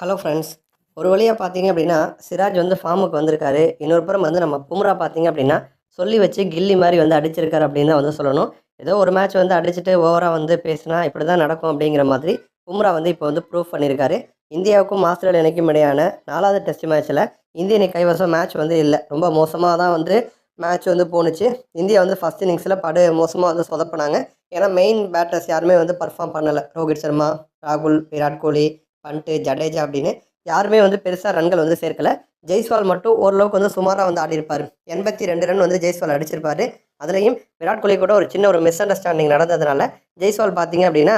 Hello friends ஒரு வழியாக பார்த்தீங்க அப்படின்னா சிராஜ் வந்து ஃபார்முக்கு வந்திருக்காரு. இன்னொரு புறம் வந்து நம்ம பும்ரா பார்த்தீங்க அப்படின்னா சொல்லி வச்சு கில்லி மாதிரி வந்து அடிச்சிருக்காரு அப்படின்னு தான் வந்து சொல்லணும். ஏதோ ஒரு மேட்ச் வந்து அடிச்சுட்டு ஓவராக வந்து பேசினா இப்படி தான் நடக்கும் அப்படிங்கிற மாதிரி பும்ரா வந்து இப்போ வந்து ப்ரூவ் பண்ணியிருக்காரு இந்தியாவுக்கும் ஆஸ்திரேலியா இணைக்கும் இடையான நாலாவது டெஸ்ட் மேட்ச்சில் இந்திய அணி கைவசம் மேட்ச் வந்து இல்லை. ரொம்ப மோசமாக தான் வந்து மேட்ச் வந்து போணுச்சு. இந்தியா வந்து ஃபஸ்ட் இன்னிங்ஸில் படு மோசமாக வந்து சொதப்பினாங்க. ஏன்னா மெயின் பேட்டர்ஸ் யாருமே வந்து பர்ஃபார்ம் பண்ணலை. ரோஹித் சர்மா ராகுல் விராட் கோலி பண்ட்டு ஜடேஜா அப்படின்னு யாருமே வந்து பெருசாக ரன்கள் வந்து சேர்க்கல. ஜெய்ஸ்வால் மட்டும் ஓரளவுக்கு வந்து சுமாராக வந்து ஆடிருப்பார் எண்பத்தி ரெண்டு ரன் வந்து ஜெய்ஸ்வால் அடிச்சிருப்பாரு. அதுலேயும் விராட் கோலி கூட ஒரு சின்ன ஒரு மிஸ் அண்டர்ஸ்டாண்டிங் நடந்ததுனால ஜெய்ஸ்வால் பார்த்தீங்க அப்படின்னா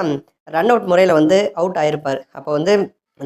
ரன் அவுட் முறையில் வந்து அவுட் ஆயிருப்பார். அப்போ வந்து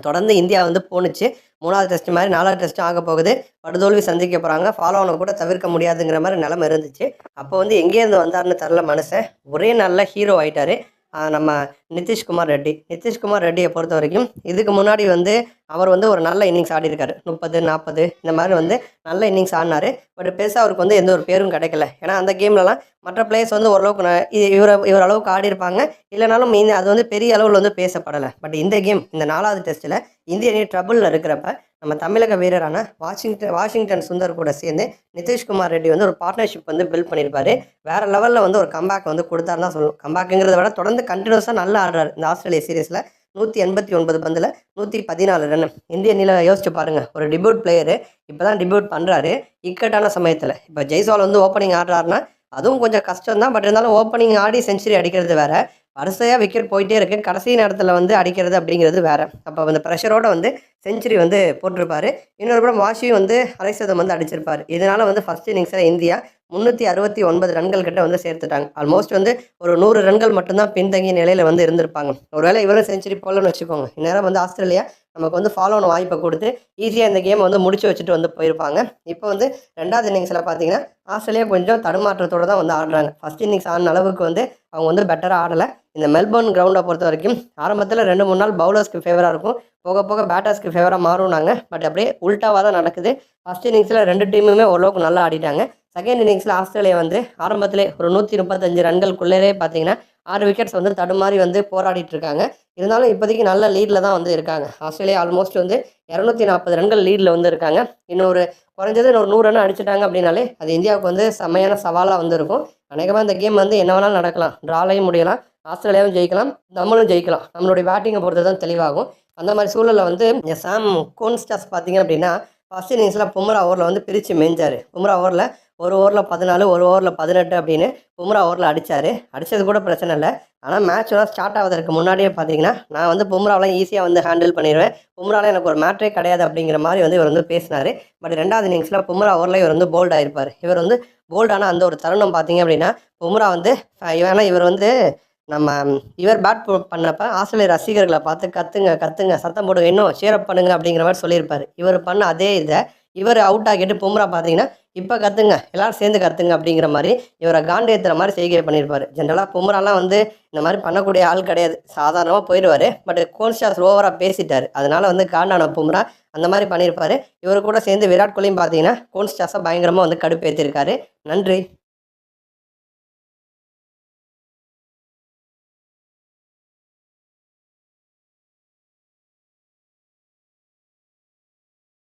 தொடர்ந்து இந்தியா வந்து போணுச்சு. மூணாவது டெஸ்ட் மாதிரி நாலாவது டெஸ்ட் ஆக போகுது. படுதோல்வி சந்திக்க போகிறாங்க ஃபாலோ ஆன கூட தவிர்க்க முடியாதுங்கிற மாதிரி நிலமை இருந்துச்சு. அப்போ வந்து எங்கேருந்து வந்தார்னு தெரில மனுஷன். ஒரே நல்ல ஹீரோ ஆயிட்டாரு. நம்ம நிதிஷ்குமார் ரெட்டி. நிதிஷ்குமார் ரெட்டியை பொறுத்த வரைக்கும் இதுக்கு முன்னாடி வந்து அவர் வந்து ஒரு நல்ல இன்னிங்ஸ் ஆடிருக்காரு முப்பது நாற்பது இந்த மாதிரி வந்து நல்ல இன்னிங்ஸ் ஆடினாரு. பட் பெருசாக அவருக்கு வந்து எந்த ஒரு பேரும் கிடைக்கல. ஏன்னா அந்த கேம்லலாம் மற்ற பிளேயர்ஸ் வந்து ஓரளவுக்கு இவர இ- இவர் அளவுக்கு ஆடிருப்பாங்க இல்லைனாலும் அது வந்து பெரிய அளவில் வந்து பேசப்படலை. பட் இந்த கேம் இந்த நாலாவது டெஸ்ட்டில் இந்திய அணி ட்ரபுளில் இருக்கிறப்ப நம்ம தமிழக வீரரான வாஷிங்டன் வாஷிங்டன் சுந்தர் கூட சேர்ந்து நிதிஷ்குமார் ரெட்டி வந்து ஒரு பார்ட்னர்ஷிப் வந்து பில்ட் பண்ணியிருப்பாரு. வேற லெவலில் வந்து ஒரு கம்பேக் வந்து கொடுத்தாருன்னு தான் சொல்லணும். கம்பேக்குங்கிறத விட தொடர்ந்து கண்டினியூஸாக நல்லா ஆடுறாரு இந்த ஆஸ்திரேலிய சீரீஸில் நூற்றி எண்பத்தி ஒன்பது பந்தில் நூற்றி பதினாலு ரன் இந்திய அணியில் யோசிச்சு பாருங்கள் ஒரு டிபியூட் பிளேயரு இப்போ தான் டிபியூட் பண்ணுறாரு இக்கட்டான சமயத்தில். இப்போ ஜெய்ஸ்வால் வந்து ஓப்பனிங் ஆடுறாருன்னா அதுவும் கொஞ்சம் கஷ்டம் தான் பட் இருந்தாலும் ஓப்பனிங் ஆடி செஞ்சுரி அடிக்கிறது வேறு. வரிசையாக விக்கெட் போயிட்டே இருக்கு. கடைசி நேரத்தில் வந்து அடிக்கிறது அப்படிங்கிறது வேறு. அப்போ அந்த ப்ரெஷரோட வந்து செஞ்சுரி வந்து போட்டிருப்பார். இன்னொரு படம் வாஷியும் வந்து அரை சதம் வந்து அடிச்சிருப்பார். இதனால் வந்து ஃபஸ்ட் இன்னிங்ஸில் இந்தியா முந்நூற்றி அறுபத்தி ஒன்பது ரன்கள் கிட்ட வந்து சேர்த்துட்டாங்க. ஆல்மோஸ்ட் வந்து ஒரு நூறு ரன்கள் மட்டும்தான் பின்தங்கிய நிலையில் வந்து இருந்திருப்பாங்க. ஒருவேளை இவரும் செஞ்சுரி போகலன்னு வச்சுக்கோங்க. இந்நேரம் வந்து ஆஸ்திரேலியா நமக்கு வந்து ஃபாலோ ஆன வாய்ப்பை கொடுத்து ஈஸியாக இந்த கேமை வந்து முடிச்சு வச்சுட்டு வந்து போயிருப்பாங்க. இப்போ வந்து ரெண்டாவது இன்னிங்ஸில் பார்த்தீங்கன்னா ஆஸ்திரேலியா கொஞ்சம் தடுமாற்றத்தோடு தான் வந்து ஆடுறாங்க. ஃபர்ஸ்ட் இன்னிங்ஸ் ஆன அளவுக்கு வந்து அவங்க வந்து பெட்டராக ஆடலை. இந்த மெல்பர்ன் கிரவுண்டை பொறுத்த வரைக்கும் ஆரம்பத்தில் ரெண்டு மூணு நாள் பவுலர்ஸ்க்கு ஃபேவராக இருக்கும். போக போக பேட்டர்ஸ்க்கு ஃபேவராக மாறுனாங்க. பட் அப்படியே உல்ட்டாவாக தான் நடக்குது. ஃபர்ஸ்ட் இன்னிங்ஸில் ரெண்டு டீமுமே ஓரளவுக்கு நல்லா ஆடிட்டாங்க. செகண்ட் இன்னிங்ஸில் ஆஸ்திரேலியா வந்து ஆரம்பத்திலே ஒரு நூற்றி முப்பத்தஞ்சு ரன்களுக்குள்ளே பார்த்தீங்கன்னா ஆறு விக்கெட்ஸ் வந்து தடுமாறி வந்து போராடிட்டு இருக்காங்க இருந்தாலும் இப்போதைக்கு நல்ல லீடில் தான் வந்து இருக்காங்க. ஆஸ்திரேலியா ஆல்மோஸ்ட் வந்து இரநூத்தி நாற்பது ரன்கள் லீடில் வந்து இருக்காங்க. இன்னொரு குறைஞ்சது இன்னொரு நூறு ரன் அடிச்சிட்டாங்க அப்படின்னாலே அது இந்தியாவுக்கு வந்து செம்மையான சவாலாக வந்து இருக்கும். அநேகமாக இந்த கேம் வந்து என்ன வேணாலும் நடக்கலாம். ட்ராலையும் முடியலாம். ஆஸ்திரேலியாவும் ஜெயிக்கலாம். நம்மளும் ஜெயிக்கலாம். நம்மளுடைய பேட்டிங்கை பொறுத்து தான் தெளிவாகும். அந்த மாதிரி சூழலில் வந்து சாம் கோன்ஸ்டாஸ் பார்த்தீங்க அப்படின்னா ஃபர்ஸ்ட் இன்னிங்ஸில் பும்ரா ஓவரில் வந்து பிரித்து மேய்ஞ்சார். பும்ரா ஓவரில் ஒரு ஓவரில் பதினாலு ஒரு ஓவரில் பதினெட்டு அப்படின்னு பும்ரா ஓவரில் அடித்தார் அடித்தது கூட பிரச்சனை இல்லை. ஆனால் மேட்ச்லாம் ஸ்டார்ட் ஆவதற்கு முன்னாடியே பார்த்தீங்கன்னா நான் வந்து பும்ராவெலாம் ஈஸியாக வந்து ஹேண்டில் பண்ணிடுவேன் பும்ராவில் எனக்கு ஒரு மேட்ரே கிடையாது அப்படிங்கிற மாதிரி வந்து இவர் வந்து பேசினார். பட் ரெண்டாவது இன்னிங்ஸில் பும்ரா ஓவரில் இவர் வந்து போல்ட் ஆகிருப்பார் இவர் வந்து போல்டான அந்த ஒரு தருணம் பார்த்தீங்க அப்படின்னா பும்ரா வந்து ஏன்னா இவர் வந்து நம்ம இவர் பேட் பண்ணப்ப ஆஸ்திரேலிய ரசிகர்களை பார்த்து கத்துங்க கத்துங்க சத்தம் போடுங்க இன்னும் ஷேர் பண்ணுங்க அப்படிங்கிற மாதிரி சொல்லியிருப்பார். இவர் பண்ண அதே இதை இவர் அவுட் ஆகிட்டு பும்ரா பார்த்தீங்கன்னா இப்போ கற்றுங்க எல்லாரும் சேர்ந்து கற்றுங்க அப்படிங்கிற மாதிரி இவரை காண்டு ஏற்றுற மாதிரி செய்கை பண்ணியிருப்பார். ஜென்ரலாக பும்ராலாம் வந்து இந்த மாதிரி பண்ணக்கூடிய ஆள் கிடையாது. சாதாரணமாக போயிடுவார். பட் கோன்ஸ்டாஸ் ஓவராக பேசிட்டார். அதனால் வந்து காண்டான பும்ரா அந்த மாதிரி பண்ணியிருப்பாரு. இவர் கூட சேர்ந்து விராட் கோலியும் பார்த்தீங்கன்னா கோன்ஸ்டாஸை பயங்கரமாக வந்து கடுப்பேற்றிருக்காரு நன்றி.